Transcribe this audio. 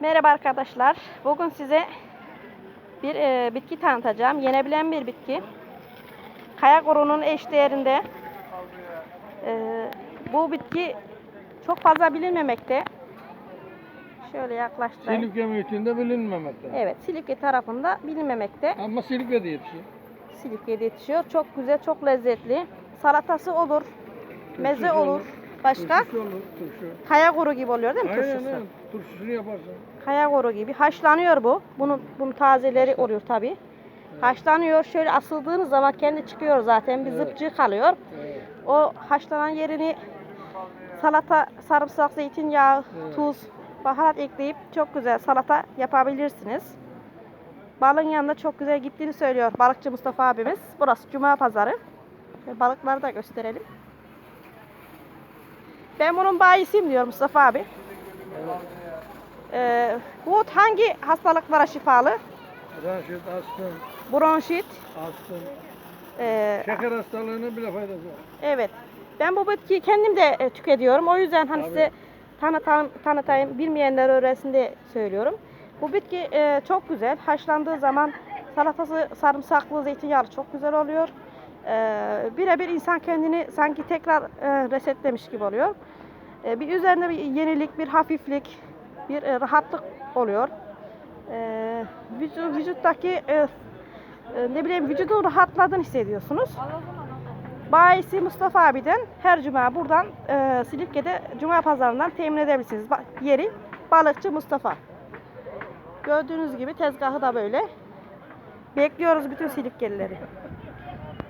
Merhaba arkadaşlar. Bugün size bir e, bitki tanıtacağım. Yenebilen bir bitki. Kaya korunun eşdeğerinde. E, bu bitki çok fazla bilinmemekte. Şöyle yaklaştırayım. Silifke mülkünde bilinmemekte. Evet, Silifke tarafında bilinmemekte. Ama Silifke'de yetişiyor. Silifke'de yetişiyor. Çok güzel, çok lezzetli. Salatası olur, meze olur. Başka? Turşusu olur, turşu. Kaya kuru gibi oluyor değil mi Aynen turşusu? aynen. Turşusunu yaparsın. Kaya koru gibi. Haşlanıyor bu. Bunun, bunun tazeleri oluyor tabi. Haşlanıyor. Şöyle asıldığınız zaman kendi çıkıyor zaten. Bir Evet. zıpçığı kalıyor. Evet. O haşlanan yerini salata, sarımsak, zeytinyağı, Evet. tuz, baharat ekleyip çok güzel salata yapabilirsiniz. Balın yanında çok güzel gittiğini söylüyor balıkçı Mustafa abimiz. Burası Cuma pazarı. Balıkları da gösterelim. Ben bunun bayisiyim diyor Mustafa abi. Ee, bu hangi hastalıklara şifalı? Raşit, astım, Bronşit. astım. ee, Şeker hastalığına bile faydası var. evet. Ben bu bitkiyi kendim de e, tüketiyorum. O yüzden hani Tabii. size tanıtan, tanıtayım, bilmeyenler öğrensin diye söylüyorum. Bu bitki e, çok güzel. Haşlandığı zaman salatası sarımsaklı, zeytinyağlı çok güzel oluyor. E, Birebir insan kendini sanki tekrar e, resetlemiş gibi oluyor. E, bir üzerinde bir yenilik, bir hafiflik, bir e, rahatlık oluyor. E, vücu- vücuttaki e, e, ne bileyim vücudun rahatladığını hissediyorsunuz. Bayisi Mustafa abiden her cuma buradan e, Silifke'de cuma pazarından temin edebilirsiniz. Bak, yeri balıkçı Mustafa. Gördüğünüz gibi tezgahı da böyle. Bekliyoruz bütün Silifkelileri.